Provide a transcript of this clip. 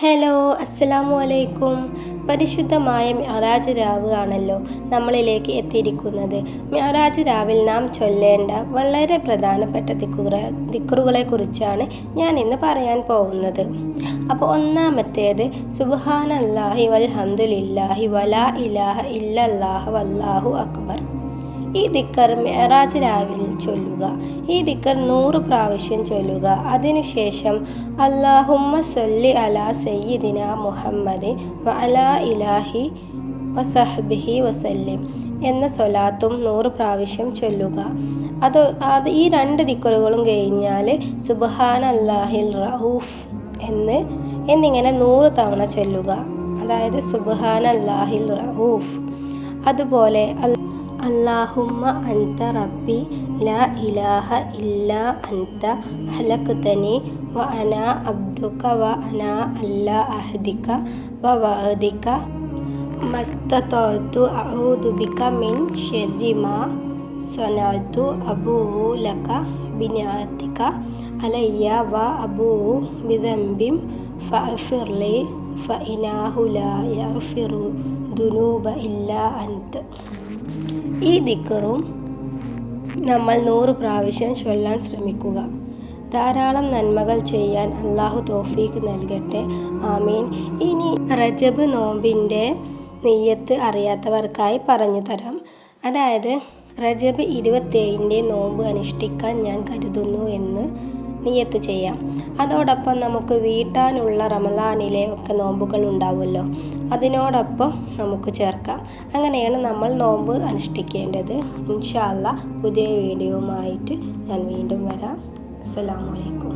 Hello അസ്സലാമു അലൈക്കും പരിശുദ്ധമായ മ്യാറാജ് രാവ് ആണല്ലോ നമ്മളിലേക്ക് എത്തിയിരിക്കുന്നത്. മ്യാറാജ് രാവിൽ നാം ചൊല്ലേണ്ട വളരെ പ്രധാനപ്പെട്ട ദിക്കുറ ദിക്കുറുകളെ കുറിച്ചാണ് ഞാൻ ഇന്ന് പറയാൻ പോകുന്നത്. അപ്പോൾ ഒന്നാമത്തേത് സുബ്ഹാനല്ലാഹി വൽഹംദുലില്ലാഹി വലാ ഇലാഹ ഇല്ലല്ലാഹ വല്ലാഹു അക്ബർ. ഈ ദിക്കർ മെഹറാജ് രാവിൽ ചൊല്ലുക. ഈ ദിക്കർ നൂറ് പ്രാവശ്യം ചൊല്ലുക. അതിനുശേഷം അള്ളാഹുമ്മ സൊല്ലി അല സയ്യിദിന മുഹമ്മദ് വ അലാ ഇലാഹി വസഹബിഹി വസല്ലിം എന്ന സ്വലാത്തും നൂറ് പ്രാവശ്യം ചൊല്ലുക. അത് അത് ഈ രണ്ട് ദിക്കറുകളും കഴിഞ്ഞാൽ സുബഹാൻ അല്ലാഹിൽ റഹൂഫ് എന്ന് എന്നിങ്ങനെ നൂറ് തവണ ചൊല്ലുക. അതായത് സുബഹാൻ അല്ലാഹിൽ റഹൂഫ് അതുപോലെ അല്ലാഹുമ്മ അൻത റബ്ബി ലാ ഇലാഹ ഇല്ലാ അൻത ഹലക്തനി വ അന അബ്ദുക വ അന അല്ല അഹദിക വ വഅദിക മസ്തോത്തു അഊദു ബിക മിൻ ഷെറിമ മാ സ്വനഅതു അബൂഉ ലക ബിനിഅതിക അലയ്യ വ അബൂഉ ബിദംബിം ഫഅഫിർ ലി ഫഇനാഹു ലാ യഗ്ഫിറു ഇല്ലാ അൻത്. ഈ ദിക്കറും നമ്മൾ നൂറ് പ്രാവശ്യം ചൊല്ലാൻ ശ്രമിക്കുക. ധാരാളം നന്മകൾ ചെയ്യാൻ അള്ളാഹു തോഫീക്ക് നൽകട്ടെ. ആമീൻ. ഇനി റജബ് നോമ്പിന്റെ നെയ്യത്ത് അറിയാത്തവർക്കായി പറഞ്ഞു തരാം. അതായത് റജബ് ഇരുപത്തേഴിന്റെ നോമ്പ് അനുഷ്ഠിക്കാൻ ഞാൻ കരുതുന്നു എന്ന് നിയത്ത് ചെയ്യാം. അതോടൊപ്പം നമുക്ക് വീട്ടാനുള്ള റമലാനിലെ ഒക്കെ നോമ്പുകൾ ഉണ്ടാവുമല്ലോ. അതിനോടൊപ്പം നമുക്ക് ചേർക്കാം. അങ്ങനെയാണ് നമ്മൾ നോമ്പ് അനുഷ്ഠിക്കേണ്ടത്. ഇൻഷാല്ല പുതിയ വീഡിയോയുമായിട്ട് ഞാൻ വീണ്ടും വരാം. അസ്സാമലൈക്കും